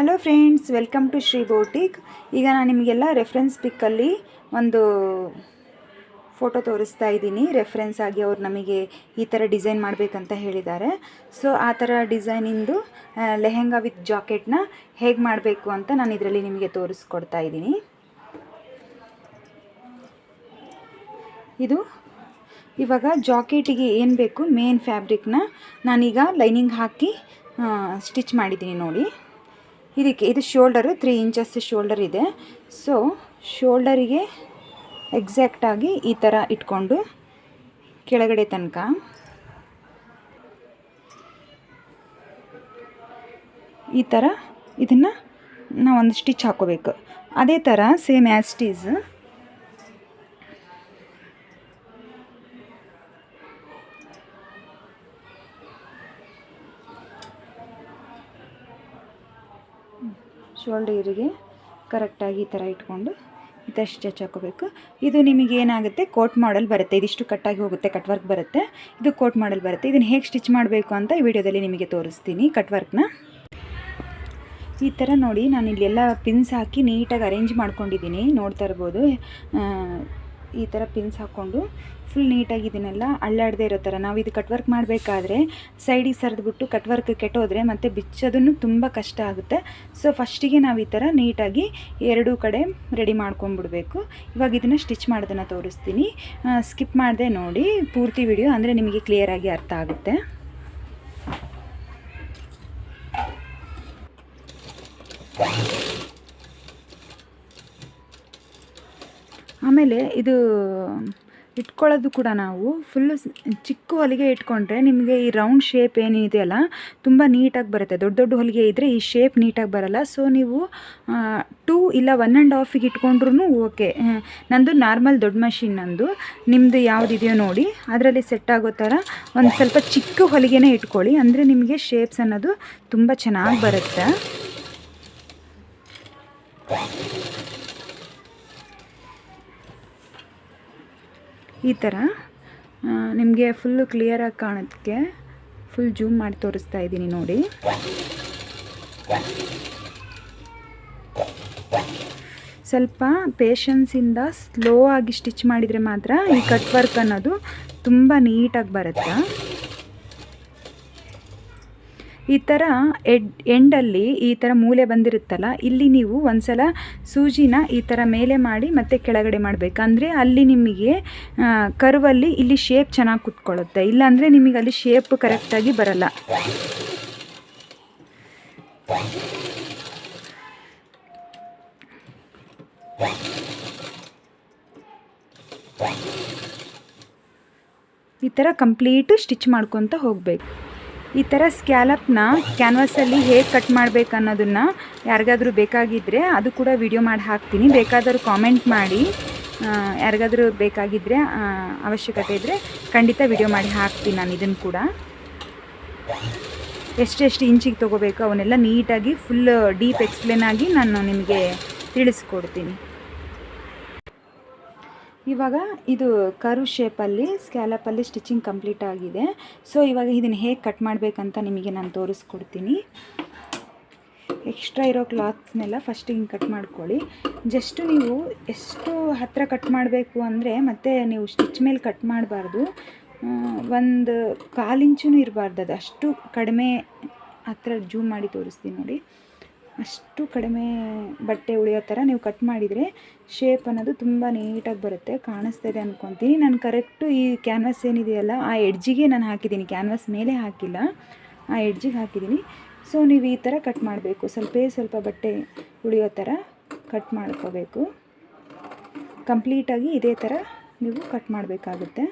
Hello friends welcome to Shri boutique ಈಗ ನಾನು ನಿಮಗೆಲ್ಲ ರೆಫರೆನ್ಸ್ ಪಿಕ್ಕಲ್ಲಿ ಒಂದು ಫೋಟೋ ತೋರಿಸ್ತಾ ಇದ್ದೀನಿ. ರೆಫರೆನ್ಸ್ ಆಗಿ ಅವ್ರು ನಮಗೆ ಈ ಥರ ಡಿಸೈನ್ ಮಾಡಬೇಕಂತ ಹೇಳಿದ್ದಾರೆ. ಸೊ ಆ ಥರ ಡಿಸೈನಿಂದು ಲೆಹೆಂಗಾ ವಿತ್ ಜಾಕೆಟ್ನ ಹೇಗೆ ಮಾಡಬೇಕು ಅಂತ ನಾನು ಇದರಲ್ಲಿ ನಿಮಗೆ ತೋರಿಸ್ಕೊಡ್ತಾ ಇದ್ದೀನಿ. ಇದು ಇವಾಗ ಜಾಕೆಟಿಗೆ ಏನು ಬೇಕು ಮೇನ್ ಫ್ಯಾಬ್ರಿಕ್ನ ನಾನೀಗ ಲೈನಿಂಗ್ ಹಾಕಿ ಸ್ಟಿಚ್ ಮಾಡಿದ್ದೀನಿ ನೋಡಿ. ಇದಕ್ಕೆ, ಇದು ಶೋಲ್ಡರು ತ್ರೀ ಇಂಚಸ್ ಶೋಲ್ಡರ್ ಇದೆ. ಸೊ ಶೋಲ್ಡರಿಗೆ ಎಕ್ಸಾಕ್ಟಾಗಿ ಈ ಥರ ಇಟ್ಕೊಂಡು ಕೆಳಗಡೆ ತನಕ. ಈ ಥರ ಇದನ್ನು ನಾವು ಒಂದು ಸ್ಟಿಚ್ ಹಾಕೋಬೇಕು. ಅದೇ ಥರ ಸೇಮ್ ಆ್ಯಸ್ಟೀಸ್ ಶೋಲ್ಡರಿಗೆ ಕರೆಕ್ಟಾಗಿ ಈ ಥರ ಇಟ್ಕೊಂಡು ಈ ಥರ ಸ್ಟಿಚ್ ಹಾಕೋಬೇಕು ಇದು ನಿಮಗೆ ಏನಾಗುತ್ತೆ? ಕೋಟ್ ಮಾಡಲ್ ಬರುತ್ತೆ. ಇದಿಷ್ಟು ಕಟ್ಟಾಗಿ ಹೋಗುತ್ತೆ, ಕಟ್ ವರ್ಕ್ ಬರುತ್ತೆ. ಇದು ಕೋಟ್ ಮಾಡಲ್ ಬರುತ್ತೆ. ಇದನ್ನು ಹೇಗೆ ಸ್ಟಿಚ್ ಮಾಡಬೇಕು ಅಂತ ಈ ವಿಡಿಯೋದಲ್ಲಿ ನಿಮಗೆ ತೋರಿಸ್ತೀನಿ. ಕಟ್ ವರ್ಕ್ನ. ಈ ಥರ ನೋಡಿ ನಾನು ಇಲ್ಲೆಲ್ಲ ಪಿನ್ಸ್ ಹಾಕಿ ನೀಟಾಗಿ ಅರೇಂಜ್ ಮಾಡ್ಕೊಂಡಿದ್ದೀನಿ. ನೋಡ್ತಾ ಇರ್ಬೋದು. ಈ ಥರ ಪಿನ್ಸ್ ಹಾಕ್ಕೊಂಡು ಫುಲ್ ನೀಟಾಗಿ ಇದನ್ನೆಲ್ಲ ಅಳ್ಳಾಡದೇ ಇರೋ ಥರ. ನಾವು ಇದು ಕಟ್ ವರ್ಕ್ ಮಾಡಬೇಕಾದ್ರೆ ಸೈಡಿಗೆ ಸರಿದ್ಬಿಟ್ಟು ಕಟ್ ವರ್ಕ್ ಕೆಟ್ಟೋದ್ರೆ ಮತ್ತು ಬಿಚ್ಚೋದನ್ನು ತುಂಬ ಕಷ್ಟ ಆಗುತ್ತೆ. ಸೊ ಫಸ್ಟಿಗೆ ನಾವು ಈ ಥರ ನೀಟಾಗಿ ಎರಡೂ ಕಡೆ ರೆಡಿ ಮಾಡ್ಕೊಂಬಿಡ್ಬೇಕು ಇವಾಗ ಇದನ್ನು ಸ್ಟಿಚ್ ಮಾಡೋದನ್ನು ತೋರಿಸ್ತೀನಿ. ಸ್ಕಿಪ್ ಮಾಡದೆ ನೋಡಿ. ಪೂರ್ತಿ ವಿಡಿಯೋ ಅಂದರೆ ನಿಮಗೆ ಕ್ಲಿಯರಾಗಿ ಅರ್ಥ ಆಗುತ್ತೆ. ಆಮೇಲೆ ಇದು ಇಟ್ಕೊಳ್ಳೋದು ಕೂಡ ನಾವು ಫುಲ್ಲು ಚಿಕ್ಕ ಹೊಲಿಗೆ ಇಟ್ಕೊಂಡ್ರೆ ನಿಮಗೆ ಈ ರೌಂಡ್ ಶೇಪ್ ಏನಿದೆಯಲ್ಲ ತುಂಬ ನೀಟಾಗಿ ಬರುತ್ತೆ. ದೊಡ್ಡ ದೊಡ್ಡ ಹೊಲಿಗೆ ಇದ್ದರೆ ಈ ಶೇಪ್ ನೀಟಾಗಿ ಬರಲ್ಲ. ಸೊ ನೀವು ಟೂ ಇಲ್ಲ ಒನ್ ಆ್ಯಂಡ್ ಹಾಫಿಗೆ ಇಟ್ಕೊಂಡ್ರೂ ಓಕೆ ನಂದು ನಾರ್ಮಲ್ ದೊಡ್ಡ ಮಷಿನ್ ನಂದು. ನಿಮ್ಮದು ಯಾವುದಿದೆಯೋ ನೋಡಿ. ಅದರಲ್ಲಿ ಸೆಟ್ ಆಗೋ ಥರ ಒಂದು ಸ್ವಲ್ಪ ಚಿಕ್ಕ ಹೊಲಿಗೆನೇ ಇಟ್ಕೊಳ್ಳಿ. ಅಂದರೆ ನಿಮಗೆ ಶೇಪ್ಸ್ ಅನ್ನೋದು ತುಂಬ ಚೆನ್ನಾಗಿ ಬರುತ್ತೆ. ಈ ಥರ ನಿಮಗೆ ಫುಲ್ಲು ಕ್ಲಿಯರಾಗಿ ಕಾಣೋದಕ್ಕೆ ಫುಲ್ ಜೂಮ್ ಮಾಡಿ ತೋರಿಸ್ತಾ ಇದ್ದೀನಿ ನೋಡಿ. ಸ್ವಲ್ಪ ಪೇಷನ್ಸಿಂದ ಸ್ಲೋ ಆಗಿ ಸ್ಟಿಚ್ ಮಾಡಿದರೆ ಮಾತ್ರ ಈ ಕಟ್ ವರ್ಕ್ ಅನ್ನೋದು ತುಂಬ ನೀಟಾಗಿ ಬರುತ್ತೆ? ಈ ಥರ ಎಡ್ ಎಂಡಲ್ಲಿ ಈ ಥರ ಮೂಲೆ ಬಂದಿರುತ್ತಲ್ಲ, ಇಲ್ಲಿ ನೀವು ಒಂದ್ಸಲ ಸೂಜಿನ ಈ ಥರ ಮೇಲೆ ಮಾಡಿ ಮತ್ತೆ ಕೆಳಗಡೆ ಮಾಡಬೇಕು. ಅಂದರೆ ಅಲ್ಲಿ ನಿಮಗೆ ಕರ್ವಲ್ಲಿ ಇಲ್ಲಿ ಶೇಪ್ ಚೆನ್ನಾಗಿ ಕುತ್ಕೊಳ್ಳುತ್ತೆ. ಇಲ್ಲಾಂದರೆ ನಿಮಗೆ ಅಲ್ಲಿ ಶೇಪ್ ಕರೆಕ್ಟಾಗಿ ಬರಲ್ಲ. ಈ ಥರ ಕಂಪ್ಲೀಟ್ ಸ್ಟಿಚ್ ಮಾಡ್ಕೊತ ಹೋಗಬೇಕು. ಈ ಥರ ಸ್ಕ್ಯಾಲಪ್ನ ಕ್ಯಾನ್ವಾಸಲ್ಲಿ ಹೇಗೆ ಕಟ್ ಮಾಡಬೇಕು ಅನ್ನೋದನ್ನು ಯಾರಿಗಾದರೂ ಬೇಕಾಗಿದ್ದರೆ ಅದು ಕೂಡ ವಿಡಿಯೋ ಮಾಡಿ ಹಾಕ್ತೀನಿ. ಬೇಕಾದರೂ ಕಾಮೆಂಟ್ ಮಾಡಿ ಯಾರಿಗಾದರೂ ಬೇಕಾಗಿದ್ದರೆ ಅವಶ್ಯಕತೆ ಇದ್ದರೆ ಖಂಡಿತ ವಿಡಿಯೋ ಮಾಡಿ ಹಾಕ್ತೀನಿ ನಾನು ಇದನ್ನು ಕೂಡ. ಎಷ್ಟೆಷ್ಟು ಇಂಚಿಗೆ ತೊಗೋಬೇಕು ಅವನ್ನೆಲ್ಲ ನೀಟಾಗಿ ಫುಲ್ ಡೀಪ್ ಎಕ್ಸ್ಪ್ಲೇನ್ ಆಗಿ ನಾನು ನಿಮಗೆ ತಿಳಿಸ್ಕೊಡ್ತೀನಿ. ಇವಾಗ ಇದು ಕರು ಶೇಪಲ್ಲಿ ಸ್ಕ್ಯಾಲಪಲ್ಲಿ ಸ್ಟಿಚಿಂಗ್ ಕಂಪ್ಲೀಟ್ ಆಗಿದೆ. ಸೊ ಇವಾಗ ಇದನ್ನು ಹೇಗೆ ಕಟ್ ಮಾಡಬೇಕಂತ ನಿಮಗೆ ನಾನು ತೋರಿಸ್ಕೊಡ್ತೀನಿ. ಎಕ್ಸ್ಟ್ರಾ ಇರೋ ಕ್ಲಾತ್ಸ್ನೆಲ್ಲ ಫಸ್ಟ್ ಹಿಂಗೆ ಕಟ್ ಮಾಡ್ಕೊಳ್ಳಿ. ಜಸ್ಟು ನೀವು ಎಷ್ಟು ಹತ್ತಿರ ಕಟ್ ಮಾಡಬೇಕು ಅಂದರೆ ಮತ್ತೆ ನೀವು ಸ್ಟಿಚ್ ಮೇಲೆ ಕಟ್ ಮಾಡಬಾರ್ದು. ಒಂದು ಕಾಲಿಂಚೂ ಇರಬಾರ್ದು ಅದು. ಅಷ್ಟು ಕಡಿಮೆ ಹತ್ರ ಜೂಮ್ ಮಾಡಿ ತೋರಿಸ್ತೀನಿ ನೋಡಿ. ಅಷ್ಟು ಕಡಿಮೆ ಬಟ್ಟೆ ಉಳಿಯೋ ಥರ ನೀವು ಕಟ್ ಮಾಡಿದರೆ ಶೇಪ್ ಅನ್ನೋದು ತುಂಬ ನೀಟಾಗಿ ಬರುತ್ತೆ. ಕಾಣಿಸ್ತಾ ಇದೆ ಅಂದ್ಕೊತೀನಿ ನಾನು ಕರೆಕ್ಟು ಈ ಕ್ಯಾನ್ವಾಸ್ ಏನಿದೆಯಲ್ಲ, ಆ ಎಡ್ಜಿಗೆ ನಾನು ಹಾಕಿದ್ದೀನಿ. ಕ್ಯಾನ್ವಾಸ್ ಮೇಲೆ ಹಾಕಿಲ್ಲ. ಆ ಎಡ್ಜಿಗೆ ಹಾಕಿದ್ದೀನಿ. ಸೊ ನೀವು ಈ ಥರ ಕಟ್ ಮಾಡಬೇಕು. ಸ್ವಲ್ಪ ಸ್ವಲ್ಪ ಬಟ್ಟೆ ಉಳಿಯೋ ಥರ ಕಟ್ ಮಾಡ್ಕೋಬೇಕು. ಕಂಪ್ಲೀಟಾಗಿ ಇದೇ ಥರ ನೀವು ಕಟ್ ಮಾಡಬೇಕಾಗುತ್ತೆ.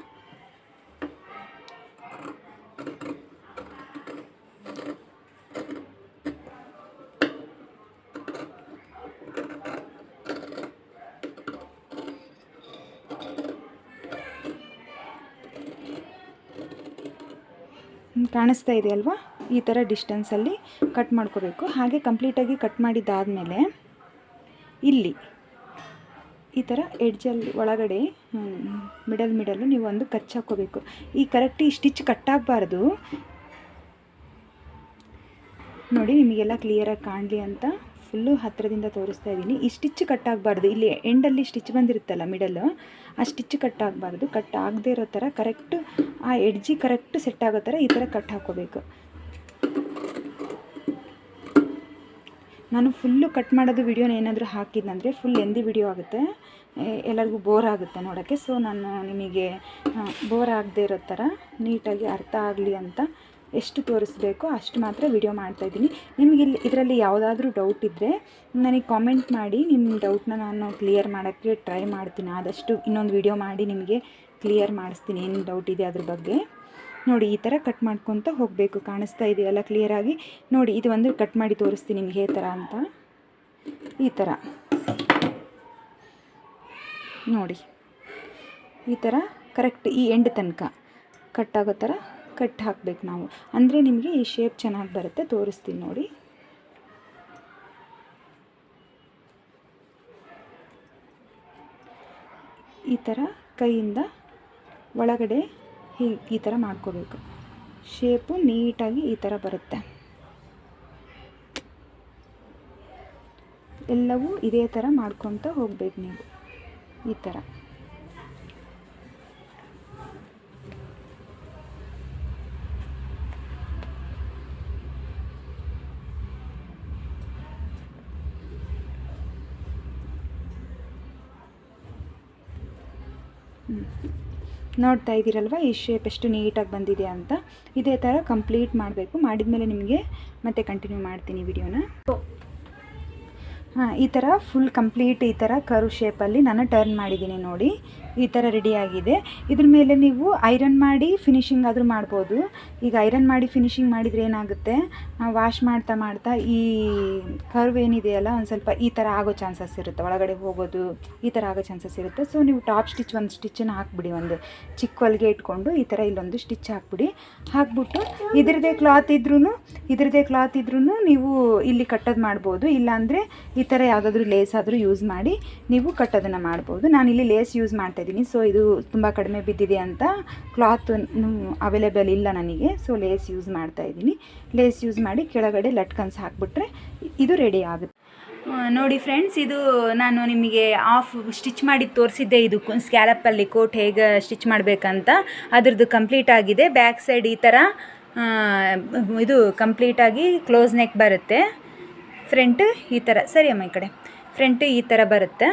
ಕಾಣಿಸ್ತಾ ಇದೆ ಅಲ್ವಾ? ಈ ಥರ ಡಿಸ್ಟೆನ್ಸಲ್ಲಿ ಕಟ್ ಮಾಡ್ಕೋಬೇಕು. ಹಾಗೆ ಕಂಪ್ಲೀಟಾಗಿ ಕಟ್ ಮಾಡಿದ್ದಾದಮೇಲೆ ಇಲ್ಲಿ ಈ ಥರ ಎಡ್ಜಲ್ಲಿ ಒಳಗಡೆ ಮಿಡಲ್ ಮಿಡಲ್ಲು ನೀವು ಒಂದು ಕಚ್ ಹಾಕ್ಕೋಬೇಕು. ಈ ಕರೆಕ್ಟ್ ಈ ಸ್ಟಿಚ್ ಕಟ್ಟಾಗಬಾರ್ದು ನೋಡಿ ನಿಮಗೆಲ್ಲ ಕ್ಲಿಯರಾಗಿ ಕಾಣಲಿ ಅಂತ ಫುಲ್ಲು ಹತ್ತಿರದಿಂದ ತೋರಿಸ್ತಾ ಇದ್ದೀನಿ. ಈ ಸ್ಟಿಚ್ ಕಟ್ ಆಗಬಾರ್ದು. ಇಲ್ಲಿ ಎಂಡಲ್ಲಿ ಸ್ಟಿಚ್ ಬಂದಿರುತ್ತಲ್ಲ ಮಿಡಲ್ ಆ ಸ್ಟಿಚ್ ಕಟ್ ಆಗಬಾರ್ದು. ಕಟ್ ಆಗದೇ ಇರೋ ಥರ ಕರೆಕ್ಟ್ ಆ ಎಡ್ಜಿ ಕರೆಕ್ಟ್ ಸೆಟ್ ಆಗೋ ಥರ ಈ ಥರ ಕಟ್ ಹಾಕೋಬೇಕು ನಾನು ಫುಲ್ಲು ಕಟ್ ಮಾಡೋದು ವಿಡಿಯೋನ ಏನಾದರೂ ಹಾಕಿದ್ನಂದರೆ ಫುಲ್ ಎಂದಿ ವಿಡಿಯೋ ಆಗುತ್ತೆ. ಎಲ್ಲರಿಗೂ ಬೋರ್ ಆಗುತ್ತೆ ನೋಡೋಕ್ಕೆ. ಸೊ ನಾನು ನಿಮಗೆ ಬೋರ್ ಆಗದೆ ಇರೋ ಥರ ನೀಟಾಗಿ ಅರ್ಥ ಆಗಲಿ ಅಂತ ಎಷ್ಟು ತೋರಿಸ್ಬೇಕೋ ಅಷ್ಟು ಮಾತ್ರ ವಿಡಿಯೋ ಮಾಡ್ತಾಯಿದ್ದೀನಿ ನಿಮಗೆ ಇಲ್ಲಿ ಇದರಲ್ಲಿ ಯಾವುದಾದ್ರೂ ಡೌಟ್ ಇದ್ದರೆ ನನಗೆ ಕಾಮೆಂಟ್ ಮಾಡಿ ನಿಮ್ಮ ಡೌಟ್ನ ನಾನು ಕ್ಲಿಯರ್ ಮಾಡೋಕ್ಕೆ ಟ್ರೈ ಮಾಡ್ತೀನಿ. ಆದಷ್ಟು ಇನ್ನೊಂದು ವಿಡಿಯೋ ಮಾಡಿ ನಿಮಗೆ ಕ್ಲಿಯರ್ ಮಾಡಿಸ್ತೀನಿ ಏನು ಡೌಟ್ ಇದೆ ಅದ್ರ ಬಗ್ಗೆ. ನೋಡಿ, ಈ ಥರ ಕಟ್ ಮಾಡ್ಕೊತ ಹೋಗಬೇಕು. ಕಾಣಿಸ್ತಾ ಇದೆಯಲ್ಲ ಕ್ಲಿಯರಾಗಿ ನೋಡಿ, ಇದು ಒಂದು ಕಟ್ ಮಾಡಿ ತೋರಿಸ್ತೀನಿ ನಿಮಗೆ ಥರ ಅಂತ. ಈ ಥರ ನೋಡಿ, ಈ ಥರ ಕರೆಕ್ಟ್ ಈ ಎಂಡ್ ತನಕ ಕಟ್ ಆಗೋ ಥರ ಕಟ್ ಹಾಕಬೇಕು ನಾವು. ಅಂದರೆ ನಿಮಗೆ ಈ ಶೇಪ್ ಚೆನ್ನಾಗಿ ಬರುತ್ತೆ. ತೋರಿಸ್ತೀನಿ ನೋಡಿ. ಈ ಥರ ಕೈಯಿಂದ ಒಳಗಡೆ ಹೀಗೆ ಈ ಥರ ಮಾಡ್ಕೋಬೇಕು. ಶೇಪು ನೀಟಾಗಿ ಈ ಥರ ಬರುತ್ತೆ. ಎಲ್ಲವೂ ಇದೇ ಥರ ಮಾಡ್ಕೊತ ಹೋಗ್ಬೇಕು ನೀವು. ಈ ಥರ ನೋಡ್ತಾ ಇದ್ದೀರಲ್ವ, ಈ ಶೇಪ್ ಎಷ್ಟು ನೀಟಾಗಿ ಬಂದಿದೆ ಅಂತ. ಇದೇ ಥರ ಕಂಪ್ಲೀಟ್ ಮಾಡಬೇಕು. ಮಾಡಿದ ಮೇಲೆ ನಿಮಗೆ ಮತ್ತೆ ಕಂಟಿನ್ಯೂ ಮಾಡ್ತೀನಿ ವಿಡಿಯೋನ ಹಾಂ, ಈ ಥರ ಫುಲ್ ಕಂಪ್ಲೀಟ್ ಈ ಥರ ಕರು ಶೇಪಲ್ಲಿ ನಾನು ಟರ್ನ್ ಮಾಡಿದ್ದೀನಿ ನೋಡಿ. ಈ ಥರ ರೆಡಿಯಾಗಿದೆ ಇದ್ರ ಮೇಲೆ ನೀವು ಐರನ್ ಮಾಡಿ ಫಿನಿಶಿಂಗ್ ಆದರೂ ಮಾಡ್ಬೋದು. ಈಗ ಐರನ್ ಮಾಡಿ ಫಿನಿಶಿಂಗ್ ಮಾಡಿದರೆ ಏನಾಗುತ್ತೆ? ವಾಶ್ ಮಾಡ್ತಾ ಮಾಡ್ತಾ ಈ ಕರ್ವ್ ಏನಿದೆಯಲ್ಲ, ಒಂದು ಸ್ವಲ್ಪ ಈ ಥರ ಆಗೋ ಚಾನ್ಸಸ್ ಇರುತ್ತೆ. ಒಳಗಡೆ ಹೋಗೋದು ಈ ಥರ ಆಗೋ ಚಾನ್ಸಸ್ ಇರುತ್ತೆ. ಸೊ ನೀವು ಟಾಪ್ ಸ್ಟಿಚ್ ಒಂದು ಸ್ಟಿಚ್ಚನ್ನು ಹಾಕ್ಬಿಡಿ. ಒಂದು ಚಿಕ್ಕ ಹೊಲಿಗೆ ಇಟ್ಕೊಂಡು ಈ ಥರ ಇಲ್ಲೊಂದು ಸ್ಟಿಚ್ ಹಾಕ್ಬಿಡಿ. ಹಾಕ್ಬಿಟ್ಟು ಇದ್ರದ್ದೇ ಕ್ಲಾತ್ ಇದ್ರೂ ಇದ್ರದ್ದೇ ಕ್ಲಾತ್ ಇದ್ರೂ ನೀವು ಇಲ್ಲಿ ಕಟ್ಟೋದು ಮಾಡ್ಬೋದು. ಇಲ್ಲಾಂದರೆ ಈ ಥರ ಯಾವುದಾದ್ರೂ ಲೇಸ್ ಆದರೂ ಯೂಸ್ ಮಾಡಿ ನೀವು ಕಟ್ಟೋದನ್ನು ಮಾಡ್ಬೋದು. ನಾನು ಇಲ್ಲಿ ಲೇಸ್ ಯೂಸ್ ಮಾಡ್ತಾ ಇದ್ದೀನಿ. ಸೊ ಇದು ತುಂಬ ಕಡಿಮೆ ಬಿದ್ದಿದೆ ಅಂತ ಕ್ಲಾತ್ ಅವೈಲೇಬಲ್ ಇಲ್ಲ ನನಗೆ. ಸೊ ಲೇಸ್ ಯೂಸ್ ಮಾಡ್ತಾ ಇದ್ದೀನಿ. ಲೇಸ್ ಯೂಸ್ ಮಾಡಿ ಕೆಳಗಡೆ ಲಟ್ಕನ್ಸ್ ಹಾಕ್ಬಿಟ್ರೆ ಇದು ರೆಡಿ ಆಗುತ್ತೆ. ನೋಡಿ ಫ್ರೆಂಡ್ಸ್ ಇದು ನಾನು ನಿಮಗೆ ಆಫ್ ಸ್ಟಿಚ್ ಮಾಡಿ ತೋರಿಸಿದ್ದೆ. ಇದು ಸ್ಕ್ಯಾಲಪ್ಪಲ್ಲಿ ಕೋಟ್ ಹೇಗೆ ಸ್ಟಿಚ್ ಮಾಡಬೇಕಂತ. ಅದ್ರದ್ದು ಕಂಪ್ಲೀಟ್ ಆಗಿದೆ. ಬ್ಯಾಕ್ ಸೈಡ್ ಈ ಥರ ಇದು ಕಂಪ್ಲೀಟಾಗಿ ಕ್ಲೋಸ್ ನೆಕ್ ಬರುತ್ತೆ. ಫ್ರಂಟ್ ಈ ಥರ. ಸರಿ ಅಮ್ಮ ಈ ಕಡೆ. ಫ್ರಂಟ್ ಈ ಥರ ಬರುತ್ತೆ.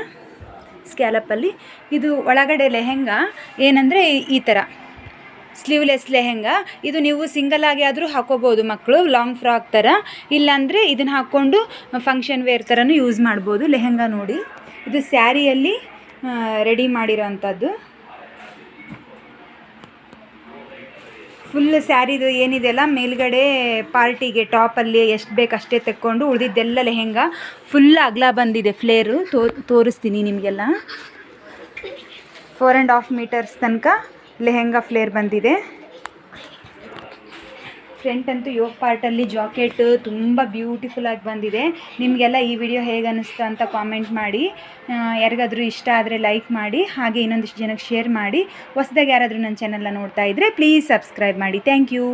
ಸ್ಕ್ಯಾಲಪ್ಪಲ್ಲಿ ಇದು ಒಳಗಡೆ ಲೆಹೆಂಗಾ ಏನಂದರೆ ಈ ಥರ. ಸ್ಲೀವ್ಲೆಸ್ ಲೆಹೆಂಗಾ. ಇದು ನೀವು ಸಿಂಗಲ್ ಆಗಿ ಆದರೂ ಹಾಕೋಬೋದು ಮಕ್ಕಳು ಲಾಂಗ್ ಫ್ರಾಕ್ ಥರ. ಇಲ್ಲಾಂದರೆ ಇದನ್ನು ಹಾಕ್ಕೊಂಡು ಫಂಕ್ಷನ್ ವೇರ್ ಥರನೂ ಯೂಸ್ ಮಾಡ್ಬೋದು. ಲೆಹೆಂಗಾ ನೋಡಿ. ಇದು ಸ್ಯಾರಿಯಲ್ಲಿ ರೆಡಿ ಮಾಡಿರೋ ಅಂಥದ್ದು ಫುಲ್ ಸ್ಯಾರಿದು ಏನಿದೆಯಲ್ಲ ಮೇಲ್ಗಡೆ ಪಾರ್ಟಿಗೆ ಟಾಪಲ್ಲಿ ಎಷ್ಟು ಬೇಕು ಅಷ್ಟೇ ತೆಕ್ಕೊಂಡು ಉಳಿದಿದ್ದೆಲ್ಲ ಲೆಹೆಂಗ. ಫುಲ್ ಅಗಲ ಬಂದಿದೆ ಫ್ಲೇರು ತೋ ತೋರಿಸ್ತೀನಿ ನಿಮಗೆಲ್ಲ. ಫೋರ್ ಆ್ಯಂಡ್ ಹಾಫ್ ಮೀಟರ್ಸ್ ತನಕ ಲೆಹೆಂಗಾ ಫ್ಲೇರ್ ಬಂದಿದೆ. ಫ್ರಂಟ್ ಅಂತೂ ಯೋಗ ಪಾರ್ಟಲ್ಲಿ ಜಾಕೆಟ್ ತುಂಬ ಬ್ಯೂಟಿಫುಲ್ ಆಗಿ ಬಂದಿದೆ. ನಿಮಗೆಲ್ಲ ಈ ವಿಡಿಯೋ ಹೇಗೆ ಅನ್ನಿಸ್ತು ಅಂತ ಕಾಮೆಂಟ್ ಮಾಡಿ. ಯಾರಿಗಾದರೂ ಇಷ್ಟ ಆದರೆ ಲೈಕ್ ಮಾಡಿ, ಹಾಗೆ ಇನ್ನೊಂದಿಷ್ಟು ಜನಕ್ಕೆ ಶೇರ್ ಮಾಡಿ. ಹೊಸದಾಗಿ ಯಾರಾದರೂ ನನ್ನ ಚಾನಲ್ನ ನೋಡ್ತಾ ಇದ್ದರೆ ಪ್ಲೀಸ್ ಸಬ್ಸ್ಕ್ರೈಬ್ ಮಾಡಿ. Thank you